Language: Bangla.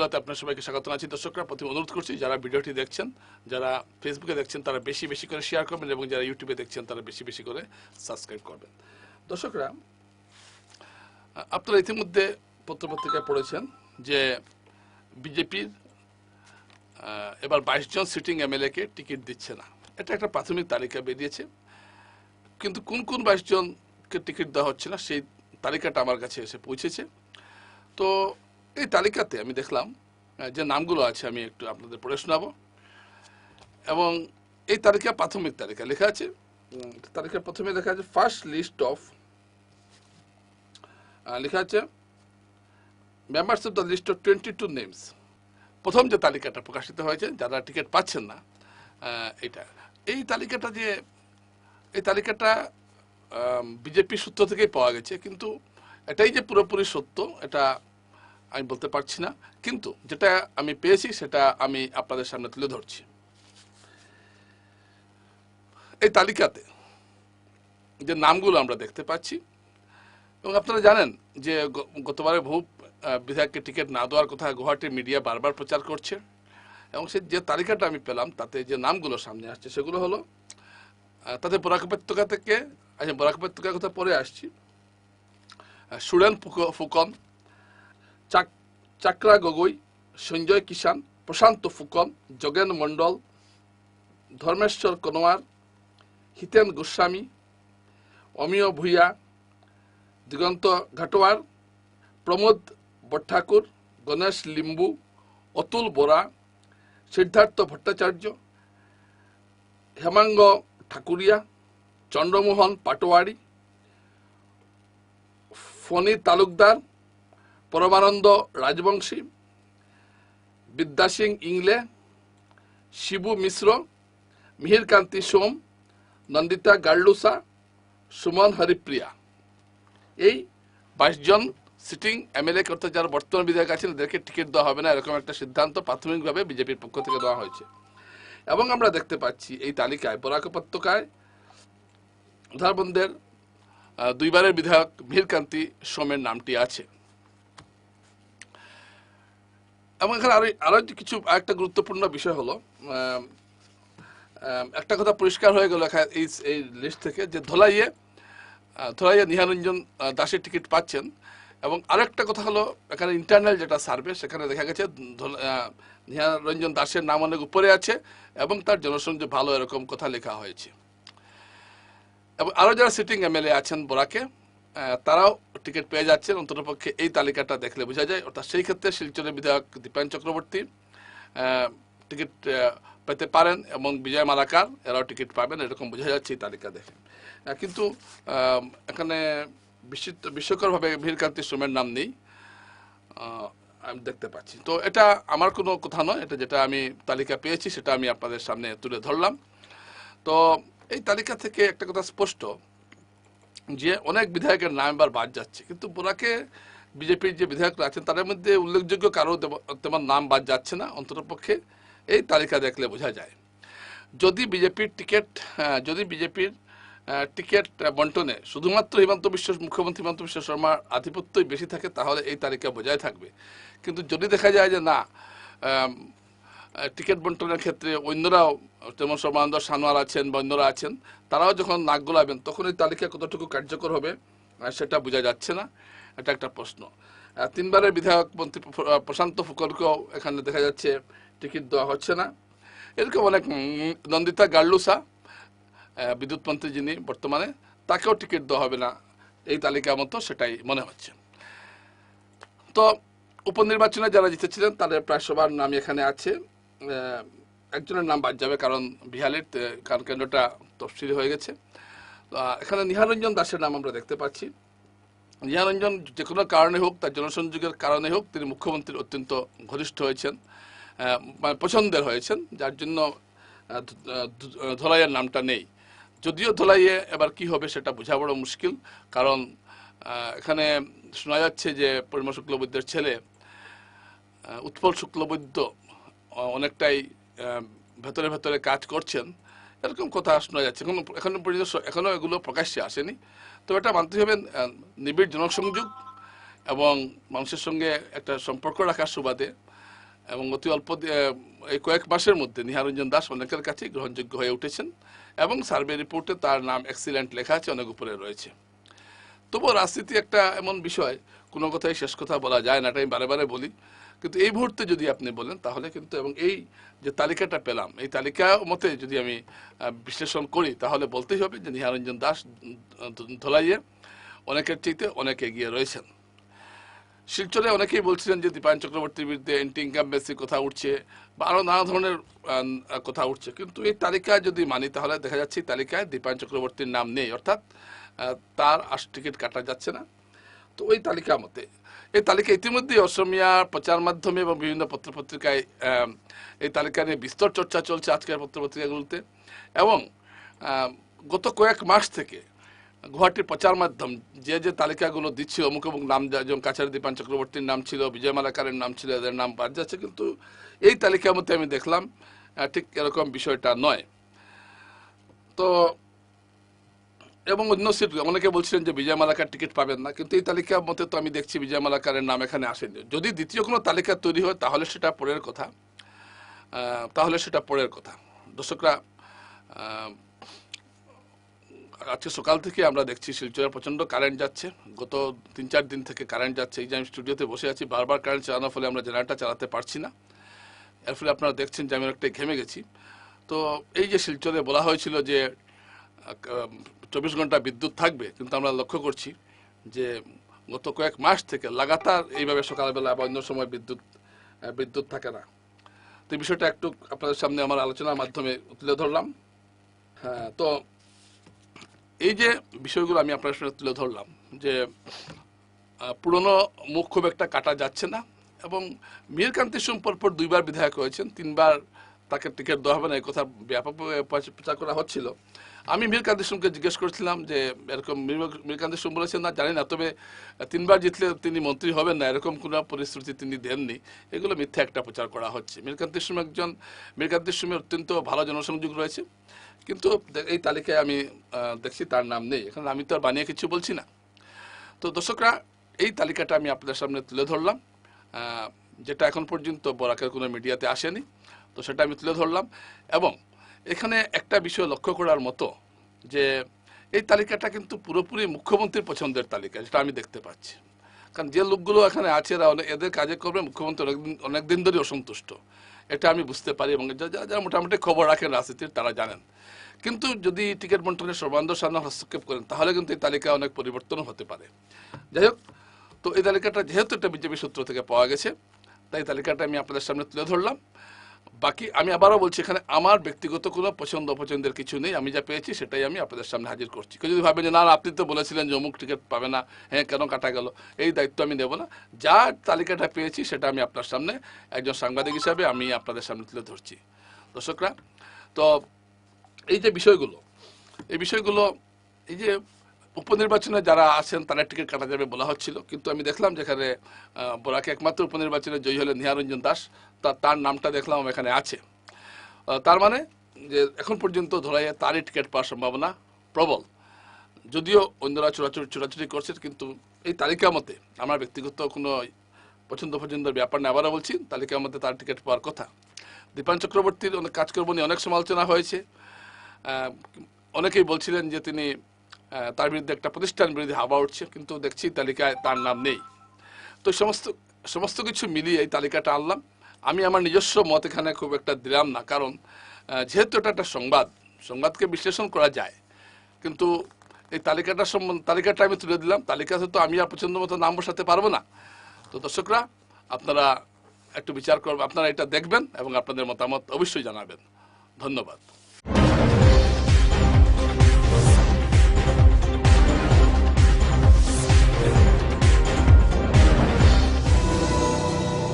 খোলাতে আপনার সবাইকে স্বাগত আছি দর্শকরা, প্রথমে অনুরোধ করছি, যারা ভিডিওটি দেখছেন, যারা ফেসবুকে দেখছেন, তারা বেশি বেশি করে শেয়ার করবেন এবং যারা ইউটিউবে দেখছেন, তারা বেশি বেশি করে সাবস্ক্রাইব করবেন। দর্শকরা, আপনারা ইতিমধ্যে পত্রপত্রিকায় পড়েছেন যে বিজেপির এবার বাইশ জন সিটিং এমএলএকে টিকিট দিচ্ছে না। এটা একটা প্রাথমিক তালিকা বেরিয়েছে। কিন্তু কোন কোন বাইশ জনকে টিকিট দেওয়া হচ্ছে না, সেই তালিকাটা আমার কাছে এসে পৌঁছেছে। তো এই তালিকাতে আমি দেখলাম যে নামগুলো আছে আমি একটু আপনাদের পড়ে শোনাবো। এবং এই তালিকা প্রাথমিক তালিকা লেখা আছে। উম, তালিকার প্রথমে লেখা আছে ফার্স্ট লিস্ট অফ লেখা আছে members of the list of twenty two names প্রথম যে তালিকাটা প্রকাশিত হয়েছে যারা টিকিট পাচ্ছেন না এটা। এই তালিকাটা যে এই তালিকাটা বিজেপি সূত্র থেকেই পাওয়া গেছে কিন্তু এটাই যে পুরোপুরি সত্য এটা আমি বলতে পারছি না, কিন্তু যেটা আমি পেয়েছি সেটা আমি আপনাদের সামনে তুলে ধরছি। এই তালিকাতে যে নামগুলো আমরা দেখতে পাচ্ছি, এবং আপনারা জানেন যে গতবারে বহু বিধায়ককে টিকিট না দেওয়ার কথা গুয়াহাটির মিডিয়া বারবার প্রচার করছে, এবং সে যে তালিকাটা আমি পেলাম, তাতে যে নামগুলো সামনে আসছে সেগুলো হলো তাতে বরাক উপত্যকা থেকে আচ্ছা বরাক উপত্যকার কথা পরে আসছি সুরেন ফুক- ফুকন চাকরা গগৈ, সঞ্জয় কিষান প্রশান্ত ফুকন যোগেন মণ্ডল, ধর্মেশ্বর কনোয়ার, হিতেন গোস্বামী, অমিয় ভূঁইয়া দিগন্ত ঘাটোয়ার, প্রমোদ বট্ঠাকুর, গণেশ লিম্বু, অতুল বোরা, সিদ্ধার্থ ভট্টাচার্য, হেমাঙ্গ ঠাকুরিয়া, চন্দ্রমোহন পাটোয়ারি, ফণী তালুকদার পরমানন্দ রাজবংশী বিদ্যা সিং ইংলে, শিবু মিশ্র, মিহিরকান্তি সোম, নন্দিতা গার্লুসা, সুমন হরিপ্রিয়া। এই বাইশজন সিটিং এমএলএ করতে যারা বর্তমান বিধায়ক আছেন, এদেরকে টিকিট দেওয়া হবে না, এরকম একটা সিদ্ধান্ত প্রাথমিকভাবে বিজেপির পক্ষ থেকে দেওয়া হয়েছে। এবং আমরা দেখতে পাচ্ছি এই তালিকায় বরাক উপত্যকায় ধারবন্দের দুইবারের বিধায়ক মিহিরকান্তি সোমের নামটি আছে। এবং এখানে আরও আরও কিছু একটা গুরুত্বপূর্ণ বিষয় হলো একটা কথা পরিষ্কার হয়ে গেল এই এই লিস্ট থেকে যে ধোলাইয়ে ধোলাইয়ে নিহারঞ্জন দাসের টিকিট পাচ্ছেন এবং আরেকটা কথা হলো, এখানে ইন্টারনাল যেটা সার্ভে সেখানে দেখা গেছে নিহারঞ্জন দাসের নাম অনেক উপরে আছে এবং তার জনসংযোগ ভালো এরকম কথা লেখা হয়েছে। এবং আরও যারা সিটিং এমএলএ আছেন বোরাকে তারাও টিকিট পেয়ে যাচ্ছেন। অন্ততপক্ষে এই তালিকাটা দেখলে বোঝা যায়। অর্থাৎ সেই ক্ষেত্রে শিলচরের বিধায়ক দীপায়ন চক্রবর্তী টিকিট পেতে পারেন এবং বিজয় মালাকার, এরাও টিকিট পাবেন। এরকম বোঝা যাচ্ছে এই তালিকা দেখে। কিন্তু এখানে বিস্মিত, বিস্ময়করভাবে ভীরকান্তি সোমের নাম নেই। আমি দেখতে পাচ্ছি। তো এটা আমার কোনো কথা নয়। এটা যেটা আমি তালিকা পেয়েছি, সেটা আমি আপনাদের সামনে তুলে ধরলাম। তো এই তালিকা থেকে একটা কথা স্পষ্ট। যে অনেক বিধায়কের নাম এবার বাদ যাচ্ছে। কিন্তু বোরাকে বিজেপির যে বিধায়করা আছেন, তাদের মধ্যে উল্লেখযোগ্য কারও তেম- তেমন নাম বাদ যাচ্ছে না। অন্ততপক্ষে এই তালিকা দেখলে বোঝা যায়। যদি বিজেপির টিকিট যদি বিজেপির টিকিট বন্টনে শুধুমাত্র হিমন্ত বিশ্ব মুখ্যমন্ত্রী হিমন্ত বিশ্ব শর্মার আধিপত্যই বেশি থাকে, তাহলে এই তালিকা বজায় থাকবে। কিন্তু যদি দেখা যায় যে না টিকিট বন্টনের ক্ষেত্রে অন্যরাও যেমন সর্বানন্দ সানোয়ার আছেন বা অন্যরা আছেন, তারাও যখন নাক গোলাবেন তখন এই তালিকা কতটুকু কার্যকর হবে সেটা বোঝা যাচ্ছে না। এটা একটা প্রশ্ন। তিনবারের বিধায়ক মন্ত্রী প্রশান্ত ফুকলকেও এখানে দেখা যাচ্ছে টিকিট দেওয়া হচ্ছে না। এরকম অনেক নন্দিতা গার্লুসা বিদ্যুৎ মন্ত্রী যিনি বর্তমানে, তাকেও টিকিট দেওয়া হবে না। এই তালিকা মতো সেটাই মনে হচ্ছে। তো, উপনির্বাচনে যারা জিতেছিলেন, তাদের প্রায় সবার নাম এখানে আছে। একজনের নাম বাদ যাবে কারণ বিহালের কারণ কেন্দ্রটা তফসিলি হয়ে গেছে। এখানে নিহারঞ্জন দাসের নাম আমরা দেখতে পাচ্ছি। নিহারঞ্জন যে কোনো কারণে হোক, তার জনসংযোগের কারণে হোক, তিনি মুখ্যমন্ত্রীর অত্যন্ত ঘনিষ্ঠ হয়েছেন মানে পছন্দের হয়েছেন, যার জন্য ধলাইয়ের নামটা নেই। যদিও ধলাইয়ে এবার কি হবে সেটা বোঝা বড় মুশকিল, কারণ এখানে শোনা যাচ্ছে যে পরিমল শুক্লবৈদ্যের ছেলে উৎপল শুক্লবৈদ্য অনেকটাই ভেতরে ভেতরে কাজ করছেন, এরকম কথা শোনা যাচ্ছে। এখনও এখনও পর্যন্ত স- এখনও এগুলো প্রকাশ্যে আসেনি। তবে এটা মানতে হবে নিবিড় জনসংযোগ এবং মানুষের সঙ্গে একটা সম্পর্ক রাখার সুবাদে এবং অতি অল্প এই কয়েক মাসের মধ্যে নিহারঞ্জন দাস অনেকের কাছেই গ্রহণযোগ্য হয়ে উঠেছেন এবং সার্ভে রিপোর্টে তার নাম এক্সিলেন্ট লেখা আছে, অনেক উপরে রয়েছে। তবুও রাজনীতি একটা এমন বিষয়, কোনো কথাই শেষ কথা বলা যায় না এটা আমি বারে বারে বলি। কিন্তু এই মুহূর্তে যদি আপনি বলেন, তাহলে কিন্তু এবং এই যে তালিকাটা পেলাম, এই তালিকা মতে যদি আমি বিশ্লেষণ করি, তাহলে বলতেই হবে যে নিহারঞ্জন দাস ধলাইয়ে অনেকের চাইতে অনেকে এগিয়ে রয়েছেন। শিলচরে অনেকেই বলছিলেন যে দীপায়ন চক্রবর্তীর বিরুদ্ধে এন্টি ইনকাম ইনকামবেসি কথা উঠছে বা আরও নানা ধরনের কথা উঠছে। কিন্তু এই তালিকা যদি মানি, তাহলে দেখা যাচ্ছে তালিকায় দীপায়ন চক্রবর্তীর নাম নেই। অর্থাৎ তার আস টিকিট কাটা যাচ্ছে না। তো ওই তালিকা মতে এই তালিকা ইতিমধ্যে অসমিয়া প্রচার মাধ্যমে এবং বিভিন্ন পত্রপত্রিকায় এই তালিকা নিয়ে বিস্তর চর্চা চলছে আজকের পত্রপত্রিকাগুলোতে। এবং গত কয়েক মাস থেকে গুয়াহাটির প্রচার মাধ্যম যে যে তালিকাগুলো দিচ্ছে, অমুক অমুক নাম যেমন কাছারি দীপান চক্রবর্তীর নাম ছিল, বিজয় মালাকারের নাম ছিল, এদের নাম বাদ যাচ্ছে, কিন্তু এই তালিকার মধ্যে আমি দেখলাম ঠিক এরকম বিষয়টা নয়। তো এবং অন্য সিট, অনেকে বলছিলেন যে বিজয় মালাকার টিকিট পাবেন না, কিন্তু এই তালিকার মতে তো আমি দেখছি বিজয় মালাকারের নাম এখানে আসেনি। যদি দ্বিতীয় কোনো তালিকা তৈরি হয়, তাহলে সেটা পরের কথা। তাহলে সেটা পরের কথা। দর্শকরা আজকে সকাল থেকে আমরা দেখছি শিলচরে প্রচণ্ড কারেন্ট যাচ্ছে। গত তিন চার দিন থেকে কারেন্ট যাচ্ছে। এই যে আমি স্টুডিওতে বসে আছি, বারবার কারেন্ট চালানোর ফলে আমরা জেনারেটর চালাতে পারছি না। এর ফলে আপনারা দেখছেন যে আমি অনেকটা ঘেমে গেছি। তো এই যে শিলচরে বলা হয়েছিল যে চব্বিশ ঘণ্টা বিদ্যুৎ থাকবে, কিন্তু আমরা লক্ষ্য করছি যে গত কয়েক মাস থেকে লাগাতার এইভাবে সকালবেলা বা অন্য সময় বিদ্যুৎ বিদ্যুৎ থাকে না। তো বিষয়টা একটু আপনাদের সামনে আমার আলোচনার মাধ্যমে তুলে ধরলাম। হ্যাঁ তো এই যে বিষয়গুলো আমি আপনার সামনে তুলে ধরলাম যে পুরনো মুখ খুব একটা কাটা যাচ্ছে না এবং সোম পরপর দুইবার বিধায়ক হয়েছেন, তিনবার তাকে টিকিট দেওয়া হবে না, এই কথা ব্যাপকভাবে প্রচার- করা হচ্ছিল। আমি মীরকান্তি সোমকে জিজ্ঞেস করেছিলাম যে, এরকম মীর- মীরকান্তি সোম বলেছেন, না, জানি না, তবে তিনবার জিতলে তিনি মন্ত্রী হবেন না, এরকম কোনো পরিস্থিতি তিনি দেননি। এগুলো মিথ্যা একটা প্রচার করা হচ্ছে। মীরকান্তি সোম একজন, মীরকান্তি সোমের অত্যন্ত ভালো জনসংযোগ রয়েছে। কিন্তু এই তালিকায় আমি দেখছি তার নাম নেই। এখানে আমি তো আর বানিয়ে কিছু বলছি না। তো দর্শকরা, এই তালিকাটা আমি আপনাদের সামনে তুলে ধরলাম। যেটা এখন পর্যন্ত বরাকের কোনো মিডিয়াতে আসেনি। তো সেটা আমি তুলে ধরলাম। এবং এখানে একটা বিষয় লক্ষ্য করার মতো যে, এই তালিকাটা কিন্তু পুরোপুরি মুখ্যমন্ত্রীর পছন্দের তালিকা, যেটা আমি দেখতে পাচ্ছি। কারণ যে লোকগুলো এখানে আছে, এরা এদের কাজে করবে মুখ্যমন্ত্রী অনেকদিন অনেকদিন ধরে অসন্তুষ্ট। এটা আমি বুঝতে পারি এবং যা- যা- যারা মোটামুটি খবর রাখেন রাজনীতির, তারা জানেন। কিন্তু যদি টিকিট বন্টনের সর্বান্ধ সামনে হস্তক্ষেপ করেন, তাহলে কিন্তু এই তালিকা অনেক পরিবর্তনও হতে পারে। যাই হোক, তো এই তালিকাটা যেহেতু একটা বিজেপি সূত্র থেকে পাওয়া গেছে, তাই তালিকাটা আমি আপনাদের সামনে তুলে ধরলাম। বাকি আমি আবারও বলছি এখানে আমার ব্যক্তিগত কোনো পছন্দ অপছন্দের কিছু নেই আমি যা পেয়েছি সেটাই আমি আপনাদের সামনে হাজির করছি। কেউ যদি ভাবে যে না না, আপনি তো বলেছিলেন যে অমুক টিকিট পাবে না হ্যাঁ কেন কাটা গেল? এই দায়িত্ব আমি নেব না। যা তালিকাটা পেয়েছি সেটা আমি আপনার সামনে একজন সাংবাদিক হিসাবে আমি আপনাদের সামনে তুলে ধরছি। দর্শকরা তো এই যে বিষয়গুলো এই বিষয়গুলো এই যে উপনির্বাচনে যারা আছেন, তারা টিকিট কাটা যাবে বলা হচ্ছিল। কিন্তু আমি দেখলাম যেখানে বরাকে একমাত্র উপনির্বাচনে জয়ী হলেন নিহারঞ্জন দাস, তা, তার নামটা দেখলাম এখানে আছে। তার মানে যে এখন পর্যন্ত ধরাইয়ে তারই টিকিট পাওয়ার সম্ভাবনা প্রবল। যদিও অন্যরা চোরাচুরি চোরাচুরি করছে, কিন্তু এই তালিকা মতে আমার ব্যক্তিগত কোনো পছন্দ পছন্দের ব্যাপার না, আবারও বলছি তালিকার মধ্যে তার টিকিট পাওয়ার কথা। দীপান চক্রবর্তীর অনেক কাজকর্ম নিয়ে অনেক সমালোচনা হয়েছে। অনেকেই বলছিলেন যে তিনি তার বিরুদ্ধে একটা প্রতিষ্ঠান বিরোধী হাওয়া উঠছে, কিন্তু দেখছি তালিকায় তার নাম নেই। তো সমস্ত সমস্ত কিছু মিলিয়ে এই তালিকাটা আনলাম। আমি আমার নিজস্ব মত এখানে খুব একটা দিলাম না, কারণ যেহেতু এটা একটা সংবাদ, সংবাদকে বিশ্লেষণ করা যায়, কিন্তু এই তালিকাটা সম্বন্ধে, তালিকাটা আমি তুলে দিলাম। তালিকাতে তো আমি আর পছন্দ মতো নাম বসাতে পারব না। তো দর্শকরা, আপনারা একটু বিচার করবেন আপনারা এটা দেখবেন এবং আপনাদের মতামত অবশ্যই জানাবেন। ধন্যবাদ।